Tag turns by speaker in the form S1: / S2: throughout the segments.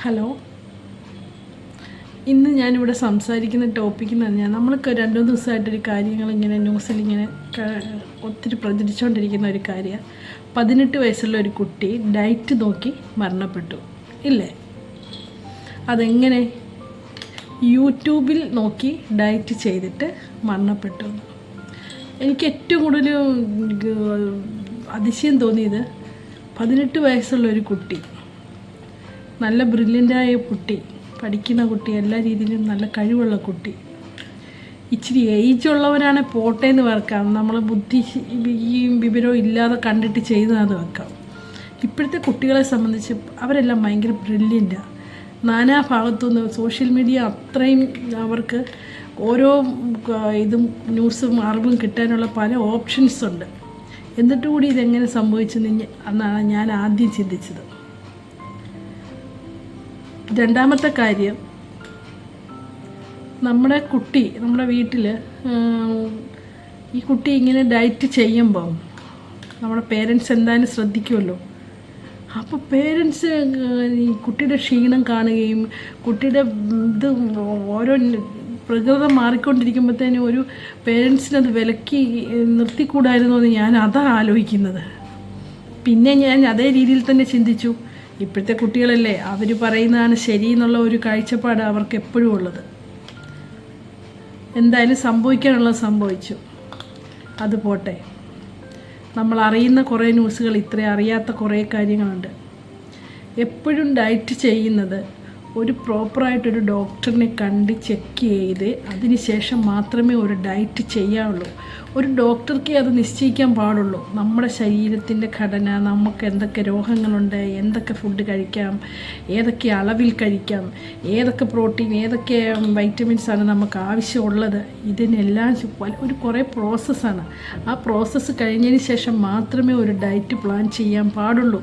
S1: Hello. ഇന്ന് ഞാനിവിടെ സംസാരിക്കുന്ന ടോപ്പിക് എന്ന് പറഞ്ഞാൽ നമ്മൾക്ക് രണ്ടു ദിവസമായിട്ടൊരു കാര്യങ്ങൾ ഇങ്ങനെ ന്യൂസിൽ ഇങ്ങനെ ഒത്തിരി പ്രചരിച്ചുകൊണ്ടിരിക്കുന്ന ഒരു കാര്യമാണ് പതിനെട്ട് വയസ്സുള്ള ഒരു കുട്ടി ഡയറ്റ് നോക്കി മരണപ്പെട്ടു. ഇല്ലേ? അതെങ്ങനെ? യൂട്യൂബിൽ നോക്കി ഡയറ്റ് ചെയ്തിട്ട് മരണപ്പെട്ടു. എനിക്ക് ഏറ്റവും കൂടുതൽ അതിശയം തോന്നിയത് പതിനെട്ട് വയസ്സുള്ള ഒരു കുട്ടി നല്ല ബ്രില്യന്റായ കുട്ടി പഠിക്കുന്ന കുട്ടി എല്ലാ രീതിയിലും നല്ല കഴിവുള്ള കുട്ടി. ഇച്ചിരി ഏജ് ഉള്ളവരാണ് പോട്ടെ എന്ന് വെക്കാം നമ്മൾ ബുദ്ധി ഈ വിവരവും ഇല്ലാതെ കണ്ടിട്ട് ചെയ്യുന്നതെന്ന് വെക്കാം. ഇപ്പോഴത്തെ കുട്ടികളെ സംബന്ധിച്ച് അവരെല്ലാം ഭയങ്കര ബ്രില്യന്റാണ് നാനാ ഭാഗത്തുനിന്ന് സോഷ്യൽ മീഡിയ അത്രയും അവർക്ക് ഓരോ ഇതും ന്യൂസും അറിവും കിട്ടാനുള്ള പല ഓപ്ഷൻസ് ഉണ്ട് എന്നിട്ട് കൂടി ഇതെങ്ങനെ സംഭവിച്ചെന്ന് എന്നാണ് ഞാൻ ആദ്യം ചിന്തിച്ചത്. രണ്ടാമത്തെ കാര്യം നമ്മുടെ കുട്ടി നമ്മുടെ വീട്ടിൽ ഈ കുട്ടി ഇങ്ങനെ ഡയറ്റ് ചെയ്യുമ്പോൾ നമ്മുടെ പേരൻസ് എന്തായാലും ശ്രദ്ധിക്കുമല്ലോ അപ്പോൾ പേരൻസ് ഈ കുട്ടിയുടെ ക്ഷീണം കാണുകയും കുട്ടിയുടെ ഇത് ഓരോ പ്രകൃതം മാറിക്കൊണ്ടിരിക്കുമ്പോഴത്തേനും ഒരു പേരൻസിനത് വിലക്കി നിർത്തിക്കൂടായിരുന്നു എന്ന് ഞാൻ അതാണ് ആലോചിക്കുന്നത്. പിന്നെ ഞാൻ അതേ രീതിയിൽ തന്നെ ചിന്തിച്ചു. ഇപ്പോഴത്തെ കുട്ടികളല്ലേ അവർ പറയുന്നതാണ് ശരി എന്നുള്ള ഒരു കാഴ്ചപ്പാട് അവർക്ക് എപ്പോഴും ഉള്ളത്. എന്തായാലും സംഭവിക്കാനുള്ളത് സംഭവിച്ചു. അത് പോട്ടെ. നമ്മൾ അറിയുന്ന കുറേ ന്യൂസുകൾ ഇത്രയും അറിയാത്ത കുറേ കാര്യങ്ങളുണ്ട്. എപ്പോഴും ഡയറ്റ് ചെയ്യുന്നത് ഒരു പ്രോപ്പറായിട്ടൊരു ഡോക്ടറിനെ കണ്ട് ചെക്ക് ചെയ്ത് അതിനുശേഷം മാത്രമേ ഒരു ഡയറ്റ് ചെയ്യാവുള്ളൂ. ഒരു ഡോക്ടർക്ക് അത് നിശ്ചയിക്കാൻ പാടുള്ളൂ. നമ്മുടെ ശരീരത്തിന്റെ ഘടന നമുക്ക് എന്തൊക്കെ രോഗങ്ങളുണ്ട് എന്തൊക്കെ ഫുഡ് കഴിക്കാം ഏതൊക്കെ അളവിൽ കഴിക്കാം ഏതൊക്കെ പ്രോട്ടീൻ ഏതൊക്കെ വൈറ്റമിൻസ് ആണ് നമുക്ക് ആവശ്യമുള്ളത്. ഇതിനെല്ലാം ഒരു കുറേ പ്രോസസ്സാണ് ആ പ്രോസസ്സ് കഴിഞ്ഞതിന് ശേഷം മാത്രമേ ഒരു ഡയറ്റ് പ്ലാൻ ചെയ്യാൻ പാടുള്ളൂ.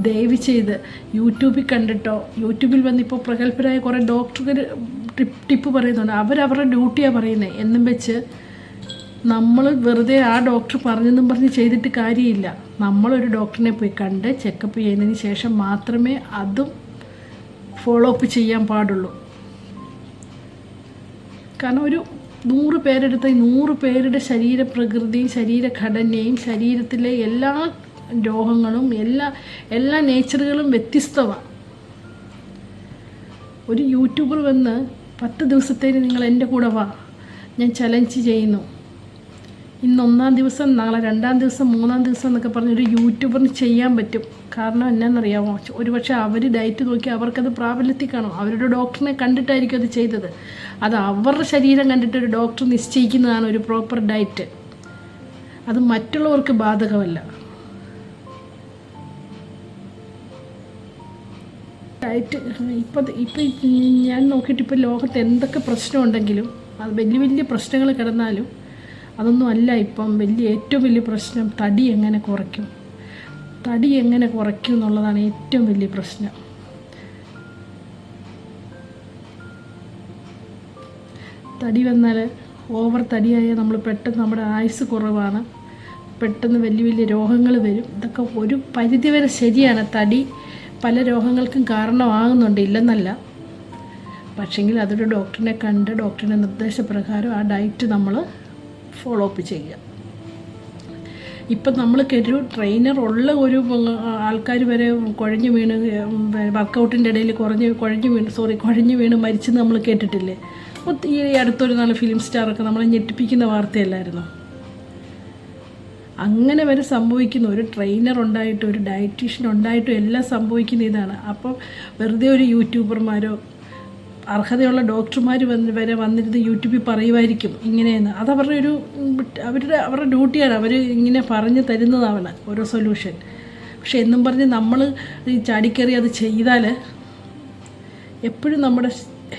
S1: ദയവ് ചെയ്ത് യൂട്യൂബിൽ കണ്ടിട്ടോ? യൂട്യൂബിൽ വന്നിപ്പോൾ പ്രഗത്ഭരായ കുറേ ഡോക്ടർ ടിപ്പ് ടിപ്പ് പറയുന്നുണ്ട്. അവരവരുടെ ഡ്യൂട്ടിയാണ് പറയുന്നത് എന്നും വെച്ച് നമ്മൾ വെറുതെ ആ ഡോക്ടർ പറഞ്ഞെന്നും പറഞ്ഞ് ചെയ്തിട്ട് കാര്യമില്ല. നമ്മളൊരു ഡോക്ടറിനെ പോയി കണ്ട് ചെക്കപ്പ് ചെയ്യുന്നതിന് ശേഷം മാത്രമേ അതും ഫോളോ അപ്പ് ചെയ്യാൻ പാടുള്ളൂ. കാരണം ഒരു നൂറ് പേരെടുത്ത നൂറ് പേരുടെ ശരീരപ്രകൃതിയും ശരീരഘടനയും ശരീരത്തിലെ എല്ലാ രോഗങ്ങളും എല്ലാ എല്ലാ നേച്ചറുകളും വ്യത്യസ്തമാണ് ഒരു യൂട്യൂബർ വന്ന് പത്ത് ദിവസത്തേന് നിങ്ങൾ എന്റെ കൂടെ വാ. ഞാൻ ചലഞ്ച് ചെയ്യുന്നു. ഇന്ന് ഒന്നാം ദിവസം നാളെ രണ്ടാം ദിവസം മൂന്നാം ദിവസം എന്നൊക്കെ പറഞ്ഞ് ഒരു യൂട്യൂബറിന് ചെയ്യാൻ പറ്റും. കാരണം എന്നാണെന്നറിയാമോ ഒരുപക്ഷെ അവർ ഡയറ്റ് നോക്കി അവർക്കത് പ്രാബല്യത്തിൽ കാണും അവരുടെ ഡോക്ടറിനെ കണ്ടിട്ടായിരിക്കും അത് ചെയ്തത്. അത് അവരുടെ ശരീരം കണ്ടിട്ട് ഒരു ഡോക്ടർ നിശ്ചയിക്കുന്നതാണ് ഒരു പ്രോപ്പർ ഡയറ്റ് അത് മറ്റുള്ളവർക്ക് ബാധകമല്ല. ഡയറ്റ് ഇപ്പം ഇപ്പം ഞാൻ നോക്കിയിട്ട് ഇപ്പോൾ ലോകത്ത് എന്തൊക്കെ പ്രശ്നമുണ്ടെങ്കിലും അത് വലിയ വലിയ പ്രശ്നങ്ങൾ കിടന്നാലും അതൊന്നും അല്ല ഇപ്പം വലിയ ഏറ്റവും വലിയ പ്രശ്നം തടി എങ്ങനെ കുറയ്ക്കും. തടി എങ്ങനെ കുറയ്ക്കും എന്നുള്ളതാണ് ഏറ്റവും വലിയ പ്രശ്നം. തടി വന്നാൽ ഓവർ തടിയായാൽ നമ്മൾ പെട്ടെന്ന് നമ്മുടെ ആയുസ് കുറവാണ്. പെട്ടെന്ന് വലിയ വലിയ രോഗങ്ങൾ വരും. ഇതൊക്കെ ഒരു പരിധിവരെ ശരിയാണ്. തടി പല രോഗങ്ങൾക്കും കാരണമാകുന്നുണ്ട് ഇല്ലെന്നല്ല. പക്ഷെങ്കിൽ അതൊരു ഡോക്ടറിനെ കണ്ട് ഡോക്ടറിന്റെ നിർദ്ദേശപ്രകാരം ആ ഡയറ്റ് നമ്മൾ ഫോളോ അപ്പ് ചെയ്യുക. ഇപ്പം നമ്മൾ ഒരു ട്രെയിനർ ഉള്ള ഒരു ആൾക്കാർ വരെ കുഴഞ്ഞു വീണ് വർക്കൗട്ടിന്റെ ഇടയിൽ കുറഞ്ഞ് കുഴഞ്ഞു വീണ് സോറി കുഴഞ്ഞു വീണ് മരിച്ചെന്ന് നമ്മൾ കേട്ടിട്ടില്ലേ? ഈ അടുത്തൊരു നല്ല ഫിലിം സ്റ്റാറൊക്കെ നമ്മളെ ഞെട്ടിപ്പിക്കുന്ന വാർത്തയല്ലായിരുന്നു? അങ്ങനെ വരെ സംഭവിക്കുന്നു. ഒരു ട്രെയിനർ ഉണ്ടായിട്ടും ഒരു ഡയറ്റീഷ്യൻ ഉണ്ടായിട്ടും എല്ലാം സംഭവിക്കുന്ന ഇതാണ്. അപ്പം വെറുതെ ഒരു യൂട്യൂബർമാരോ അർഹതയുള്ള ഡോക്ടർമാർ വന്ന് വരെ വന്നിരുന്ന് യൂട്യൂബിൽ പറയുമായിരിക്കും ഇങ്ങനെയെന്ന്. അത് അവരുടെ ഒരു അവരുടെ അവരുടെ ഡ്യൂട്ടിയാണ് അവർ ഇങ്ങനെ പറഞ്ഞു തരുന്നതാണ് ഓരോ സൊല്യൂഷൻ പക്ഷെ എന്നും പറഞ്ഞ് നമ്മൾ ഈ ചാടിക്കറി അത് ചെയ്താൽ എപ്പോഴും നമ്മുടെ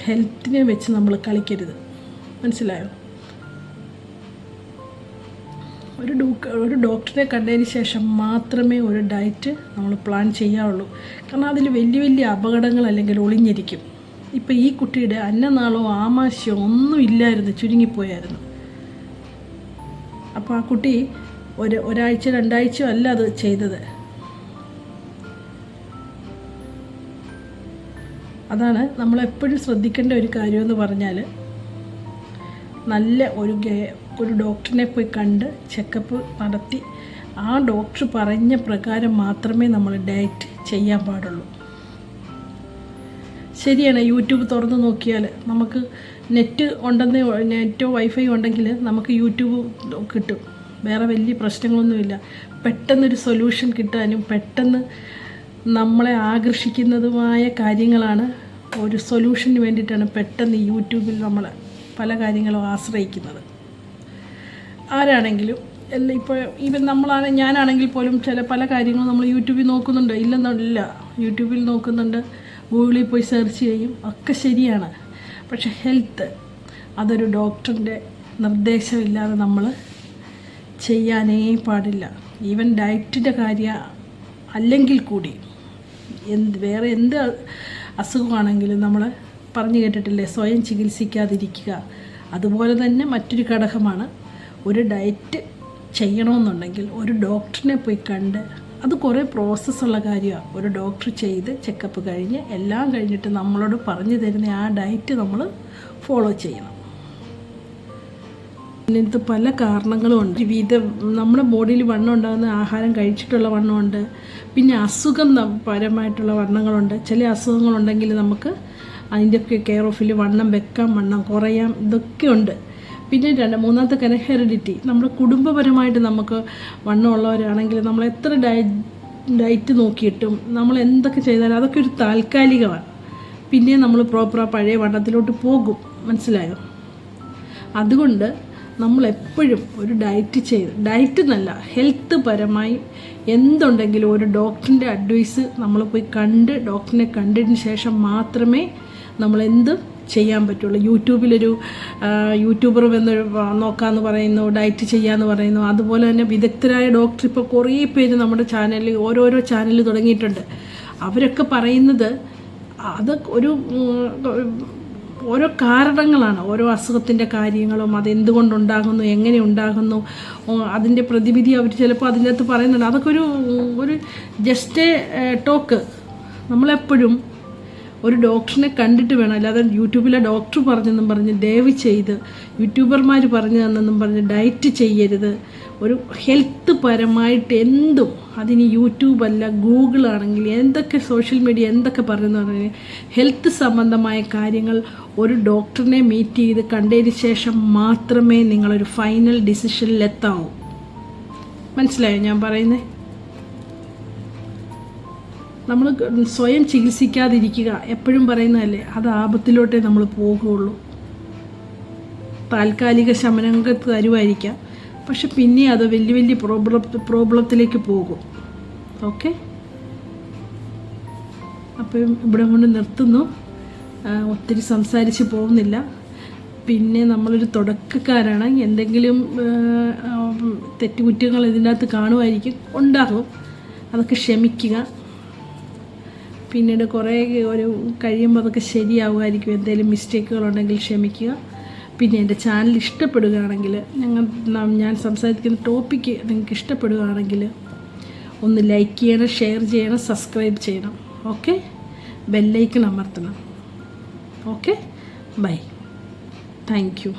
S1: ഹെൽത്തിനെ വെച്ച് നമ്മൾ കളിക്കരുത്. മനസ്സിലായോ? ഒരു ഒരു ഡോക്ടറെ കണ്ടതിന് ശേഷം മാത്രമേ ഒരു ഡയറ്റ് നമ്മൾ പ്ലാൻ ചെയ്യാവുള്ളൂ. കാരണം അതിൽ വലിയ വലിയ അപകടങ്ങൾ അല്ലെങ്കിൽ ഒളിഞ്ഞിരിക്കും. ഇപ്പോൾ ഈ കുട്ടിയുടെ അന്നനാളോ ആമാശയോ ഒന്നും ഇല്ലായിരുന്നു ചുരുങ്ങിപ്പോയായിരുന്നു. അപ്പോൾ ആ കുട്ടി ഒരു ഒരാഴ്ച രണ്ടാഴ്ചയോ അല്ല അത് ചെയ്തത്. അതാണ് നമ്മളെപ്പോഴും ശ്രദ്ധിക്കേണ്ട ഒരു കാര്യമെന്ന് പറഞ്ഞാൽ നല്ല ഒരു ഒരു ഡോക്ടറിനെ പോയി കണ്ട് ചെക്കപ്പ് നടത്തി. ആ ഡോക്ടർ പറഞ്ഞ പ്രകാരം മാത്രമേ നമ്മൾ ഡയറ്റ് ചെയ്യാൻ പാടുള്ളൂ. ശരിയാണ് യൂട്യൂബ് തുറന്ന് നോക്കിയാൽ നമുക്ക് നെറ്റ് ഉണ്ടെന്ന് നെറ്റോ വൈഫൈ ഉണ്ടെങ്കിൽ നമുക്ക് യൂട്യൂബ് കിട്ടും. വേറെ വലിയ പ്രശ്നങ്ങളൊന്നുമില്ല. പെട്ടെന്നൊരു സൊല്യൂഷൻ കിട്ടാനും പെട്ടെന്ന് നമ്മളെ ആകർഷിക്കുന്നതുമായ കാര്യങ്ങളാണ് ഒരു സൊല്യൂഷന് വേണ്ടിയിട്ടാണ് പെട്ടെന്ന് യൂട്യൂബിൽ നമ്മൾ പല കാര്യങ്ങളും ആശ്രയിക്കുന്നത്. ആരാണെങ്കിലും അല്ല ഇപ്പോൾ ഈവൻ നമ്മളാണ് ഞാനാണെങ്കിൽ പോലും ചില പല കാര്യങ്ങളും നമ്മൾ യൂട്യൂബിൽ നോക്കുന്നുണ്ട്. ഇല്ലെന്നല്ല യൂട്യൂബിൽ നോക്കുന്നുണ്ട് ഗൂഗിളിൽ പോയി സെർച്ച് ചെയ്യും. ഒക്കെ ശരിയാണ്. പക്ഷെ ഹെൽത്ത് അതൊരു ഡോക്ടറിന്റെ നിർദ്ദേശമില്ലാതെ നമ്മൾ ചെയ്യാനേ പാടില്ല. ഈവൻ ഡയറ്റിന്റെ കാര്യം അല്ലെങ്കിൽ കൂടി എന്ത് വേറെ എന്ത് അസുഖമാണെങ്കിലും നമ്മൾ പറഞ്ഞു കേട്ടിട്ടില്ലേ സ്വയം ചികിത്സിക്കാതിരിക്കുക. അതുപോലെ തന്നെ മറ്റൊരു ഘടകമാണ് ഒരു ഡയറ്റ് ചെയ്യണമെന്നുണ്ടെങ്കിൽ ഒരു ഡോക്ടറിനെ പോയി കണ്ട് അത് കുറേ പ്രോസസ്സുള്ള കാര്യമാണ് ഒരു ഡോക്ടർ ചെയ്ത് ചെക്കപ്പ് കഴിഞ്ഞ് എല്ലാം കഴിഞ്ഞിട്ട് നമ്മളോട് പറഞ്ഞു തരുന്ന ആ ഡയറ്റ് നമ്മൾ ഫോളോ ചെയ്യണം. ഇങ്ങനത്തെ പല കാരണങ്ങളും ഉണ്ട്. വിവിധ നമ്മുടെ ബോഡിയിൽ വണ്ണം ഉണ്ടാകുന്ന ആഹാരം കഴിച്ചിട്ടുള്ള വണ്ണമുണ്ട് പിന്നെ അസുഖം പരമായിട്ടുള്ള വണ്ണങ്ങളുണ്ട്. ചില അസുഖങ്ങളുണ്ടെങ്കിൽ നമുക്ക് അതിന്റെയൊക്കെ കെയർ ഓഫിൽ വണ്ണം വെക്കാം വണ്ണം കുറയാം ഇതൊക്കെ ഉണ്ട്. പിന്നെ രണ്ട് മൂന്നാമത്തെ കാര്യം ഹെറിഡിറ്റി നമ്മുടെ കുടുംബപരമായിട്ട് നമുക്ക് വണ്ണമുള്ളവരാണെങ്കിൽ നമ്മൾ എത്ര ഡയ ഡയറ്റ് നോക്കിയിട്ടും നമ്മൾ എന്തൊക്കെ ചെയ്താലും അതൊക്കെ ഒരു താൽക്കാലികമാണ്. പിന്നെ നമ്മൾ പ്രോപ്പർ ആ പഴയ വണ്ണത്തിലോട്ട് പോകും. മനസ്സിലായോ? അതുകൊണ്ട് നമ്മൾ എപ്പോഴും ഒരു ഡയറ്റ് ചെയ്ത് ഡയറ്റ് എന്നല്ല ഹെൽത്ത് പരമായി എന്തുണ്ടെങ്കിലും ഒരു ഡോക്ടറിന്റെ അഡ്വൈസ് നമ്മൾ പോയി കണ്ട് ഡോക്ടറിനെ കണ്ടതിന് ശേഷം മാത്രമേ നമ്മൾ എന്ത് ചെയ്യാൻ പറ്റുള്ളൂ. യൂട്യൂബിലൊരു യൂട്യൂബറും വന്ന് നോക്കാമെന്ന് പറയുന്നു ഡയറ്റ് ചെയ്യാമെന്ന് പറയുന്നു. അതുപോലെ തന്നെ വിദഗ്ധരായ ഡോക്ടർ ഇപ്പോൾ കുറേ പേര് നമ്മുടെ ചാനലിൽ ഓരോരോ ചാനൽ തുടങ്ങിയിട്ടുണ്ട്. അവരൊക്കെ പറയുന്നത് അത് ഒരു ഓരോ കാരണങ്ങളാണ്. ഓരോ അസുഖത്തിന്റെ കാര്യങ്ങളും അതെന്തുകൊണ്ടുണ്ടാകുന്നു എങ്ങനെ ഉണ്ടാകുന്നു അതിന്റെ പ്രതിവിധി അവർ ചിലപ്പോൾ അതിന്റെ അകത്ത് പറയുന്നുണ്ട്. അതൊക്കെ ഒരു ഒരു ജസ്റ്റ് ടോക്ക് നമ്മളെപ്പോഴും ഒരു ഡോക്ടറിനെ കണ്ടിട്ട് വേണം. അല്ലാതെ യൂട്യൂബിലെ ഡോക്ടർ പറഞ്ഞെന്നും പറഞ്ഞ് ദയവ് ചെയ്ത് യൂട്യൂബർമാർ പറഞ്ഞു തന്നെന്നും പറഞ്ഞ് ഡയറ്റ് ചെയ്യരുത്. ഒരു ഹെൽത്ത് പരമായിട്ട് എന്തും അതിന് യൂട്യൂബല്ല ഗൂഗിൾ ആണെങ്കിൽ എന്തൊക്കെ സോഷ്യൽ മീഡിയ എന്തൊക്കെ പറയുന്നു പറഞ്ഞാൽ ഹെൽത്ത് സംബന്ധമായ കാര്യങ്ങൾ ഒരു ഡോക്ടറിനെ മീറ്റ് ചെയ്ത് കണ്ടതിന് ശേഷം മാത്രമേ നിങ്ങളൊരു ഫൈനൽ ഡിസിഷനിലെത്താവൂ. മനസ്സിലായോ ഞാൻ പറയുന്നത്? നമ്മൾ സ്വയം ചികിത്സിക്കാതിരിക്കുക എപ്പോഴും പറയുന്നതല്ലേ അത് ആപത്തിലോട്ടേ നമ്മൾ പോകുകയുള്ളൂ താൽക്കാലിക ശമനങ്ങൾക്ക് തരുമായിരിക്കാം. പക്ഷെ പിന്നെ അത് വലിയ വലിയ പ്രോബ്ലം പ്രോബ്ലത്തിലേക്ക് പോകും. ഓക്കെ? അപ്പം ഇവിടെ കൊണ്ട് നിർത്തുന്നു. ഒത്തിരി സംസാരിച്ച് പോകുന്നില്ല. പിന്നെ നമ്മളൊരു തുടക്കക്കാരാണ്. എന്തെങ്കിലും തെറ്റുകുറ്റങ്ങൾ ഇതിനകത്ത് കാണുമായിരിക്കും. ഉണ്ടാകും. അതൊക്കെ ക്ഷമിക്കുക. പിന്നീട് കുറേ ഒരു കഴിയുമ്പോൾ അതൊക്കെ ശരിയാവുമായിരിക്കും. എന്തെങ്കിലും മിസ്റ്റേക്കുകൾ ഉണ്ടെങ്കിൽ ക്ഷമിക്കുക. പിന്നെ എന്റെ ചാനൽ ഇഷ്ടപ്പെടുകയാണെങ്കിൽ ഞങ്ങൾ ഞാൻ സംസാരിക്കുന്ന ടോപ്പിക്ക് നിങ്ങൾക്ക് ഇഷ്ടപ്പെടുകയാണെങ്കിൽ ഒന്ന് ലൈക്ക് ചെയ്യണം ഷെയർ ചെയ്യണം സബ്സ്ക്രൈബ് ചെയ്യണം. Okay bell icon അമർത്തണം. Okay bye thank you